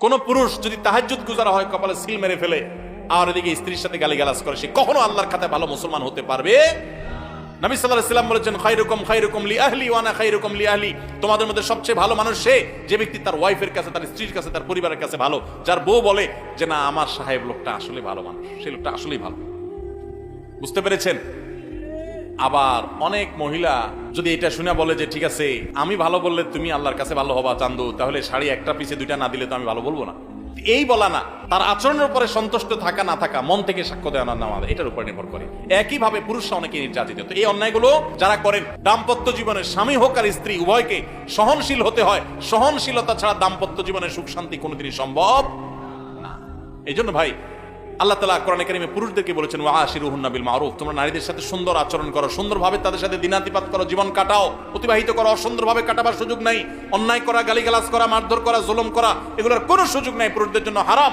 কোন পুরুষ যদি তাহাজ্জুদ গুজারা হয়, কপালে সিল মেরে ফেলে, আর এদিকে স্ত্রীর সাথে গালিগালাজ করে, সে কখনো আল্লাহর খাতে ভালো মুসলমান হতে পারবে? নবী আলাইহি সাল্লাম বলেছেন, খায়রুকুম খায়রুকুম লি আহলি ওয়া আনা খায়রুকুম লি আহলি। তোমাদের মধ্যে সবচেয়ে ভালো মানুষ সে, যে ব্যক্তি তার ওয়াইফের কাছে, তার স্ত্রীর কাছে, তার পরিবারের কাছে ভালো। যার বউ বলে যে, না, আমার সাহেব লোকটা আসলে ভালো মানুষ সেই লোকটা আসলেই ভালো। বুঝতে পেরেছেন? আবার অনেক মহিলা যদি এটা শুনে বলে যে, ঠিক আছে, আমি ভালো বললে তুমি আল্লাহর কাছে ভালো হবা চান্দু, তাহলে শাড়ি একটা পিছে দুইটা না দিলে তো আমি ভালো বলব না। এই বলা না, তার আচরণের উপরে সন্তুষ্ট থাকা না থাকা, মন থেকে সাক্ষ্য দেওয়া না এটার উপর নির্ভর করে। একইভাবে পুরুষরা অনেকে নির্যাতিত। এই অন্যায়গুলো যারা করেন, দাম্পত্য জীবনে স্বামী হোক আর স্ত্রী, উভয়কে সহনশীল হতে হয়। সহনশীলতা ছাড়া দাম্পত্য জীবনে সুখ শান্তি কোনোদিনই সম্ভব না। এই জন্য ভাই আল্লাহ তালা কোরআন কারিমে পুরুষদেরকে বলেছেন ওয়াশিরুহুন্না বিল মারুফ তোমরা নারীদের সাথে সুন্দর আচরণ করো, সুন্দরভাবে তাদের সাথে দিনাতিপাত করো, জীবন কাটাও, অতিবাহিত করো, অসুন্দরভাবে কাটাবার সুযোগ নাই, অন্যায় করা, গালিগালাজ করা, মারধর করা, জোলম করা, এগুলোর কোনো সুযোগ নাই পুরুষদের জন্য, হারাম।